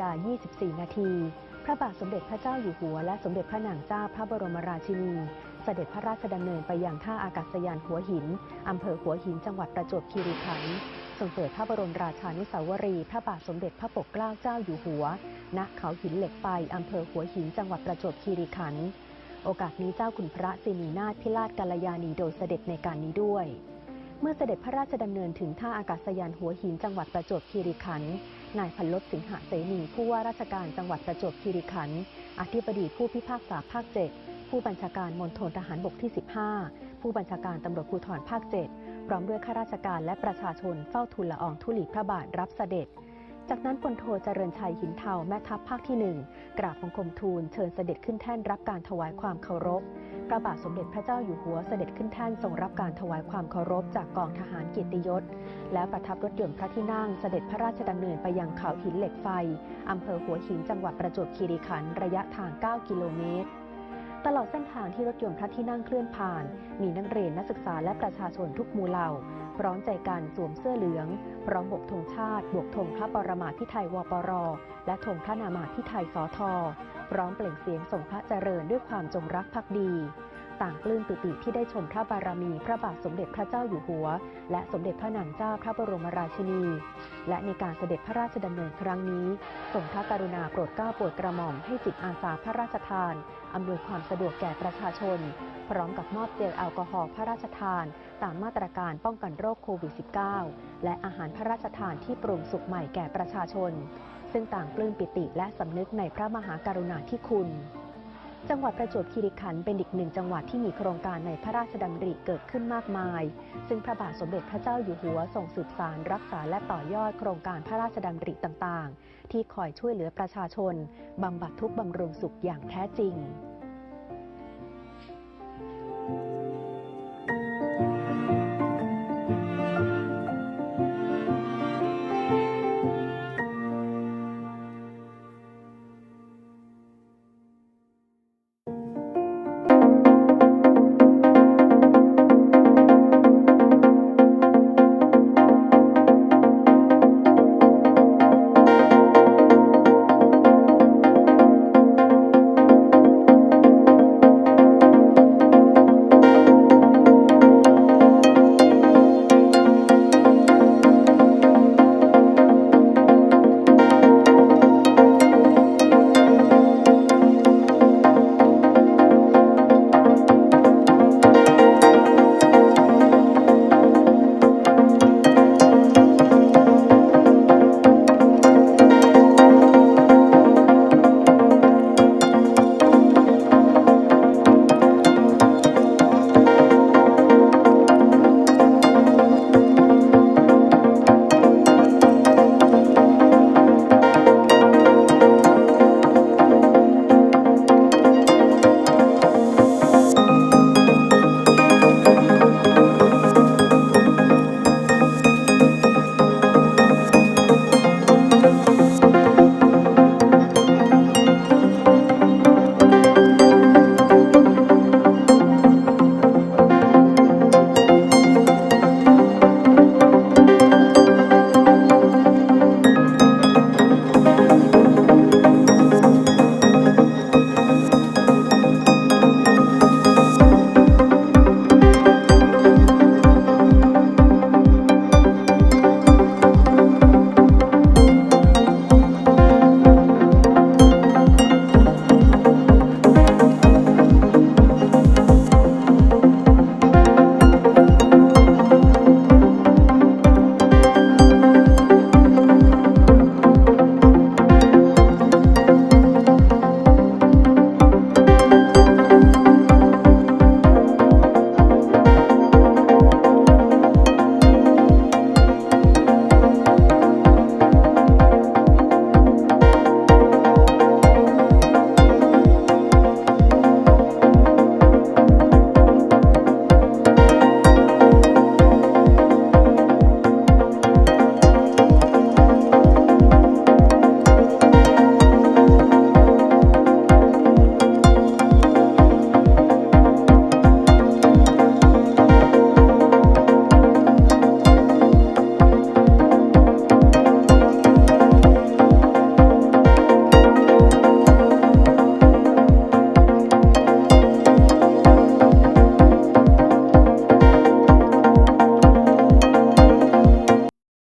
กา 24 นาที พระบาทสมเด็จพระเจ้าอยู่หัว และสมเด็จพระนางเจ้าพระบรมราชินี เสด็จพระราชดำเนินไปยังท่าอากาศยานหัวหิน อำเภอหัวหิน จังหวัดประจวบคีรีขันธ์ทรงเปิดพระบรมราชานุสาวรีย์พระบาทสมเด็จพระปกเกล้าเจ้าอยู่หัว ณ เขาหินเหล็กไฟอำเภอหัวหิน จังหวัดประจวบคีรีขันธ์ โอกาสนี้เจ้าคุณพระสินีนาถพิราชกัลยาณีโดยเสด็จในการนี้ด้วย เมื่อเสด็จพระราชดำเนินถึงท่าอากาศยานหัวหินจังหวัดประจวบคีรีขันธ์นายพันลบสิงหเสนีผู้ว่าราชการจังหวัดประจวบคีรีขันธ์อธิบดีผู้พิพากษาภาค7ผู้บัญชาการมณฑลทหารบกที่ 15 ผู้บัญชาการตำรวจภูธรภาค7พร้อมด้วยข้าราชการและประชาชนเฝ้าทูลละอองธุลีพระบาทรับเสด็จ จากนั้นพลโทเจริญชัยหินเทาแม่ทัพภาคที่หนึ่งกราบบังคมทูลเชิญเสด็จขึ้นแท่นรับการถวายความเคารพ ระบาทสมเด็จพระเจ้าอยู่หัวเสด็จขึ้นแท่นทรงรับการถวายความเคารพจากกองทหารเกียรติยศ และประทับรถยนต์พระที่นั่งเสด็จพระราชดำเนินไปยังเขาหินเหล็กไฟ อำเภอหัวหินจังหวัดประจวบคีรีขันธ์ระยะทาง 9 กิโลเมตรตลอดเส้นทางที่รถยนต์พระที่นั่งเคลื่อนผ่าน มีนักเรียนนักศึกษาและประชาชนทุกหมู่เหล่า ร้อมใจกันสวมเสื้อเหลือง พร้อมบกธงชาติ บวกธงพระปรมาภิไธยวปร และธงพระนามาภิไธยสอทอพร้อมเปล่งเสียงส่งพระเจริญด้วยความจงรักภักดี ต่างปลื้มปิติที่ได้ชมพระบารมีพระบาทสมเด็จพระเจ้าอยู่หัว และสมเด็จพระนางเจ้าพระบรมราชินี และในการเสด็จพระราชดำเนินครั้งนี้ทรงพระกรุณาโปรดเกล้าโปรดกระหม่อมให้จิตอาสาพระราชทานอำนวยความสะดวกแก่ประชาชน พร้อมกับมอบเจลแอลกอฮอล์พระราชทาน ตามมาตรการป้องกันโรคโควิด -19 และอาหารพระราชทานที่ปรุงสุกใหม่แก่ประชาชน ซึ่งต่างปลื้มปิติและสำนึกในพระมหากรุณาธิคุณ จังหวัดประจวบคีรีขันธ์เป็นอีกหนึ่งจังหวัดที่มีโครงการในพระราชดำริเกิดขึ้นมากมาย ซึ่งพระบาทสมเด็จพระเจ้าอยู่หัวทรงสืบสารรักษาและต่อยอดโครงการพระราชดำริต่างๆ ที่คอยช่วยเหลือประชาชนบำบัดทุกข์บำรุงสุขอย่างแท้จริง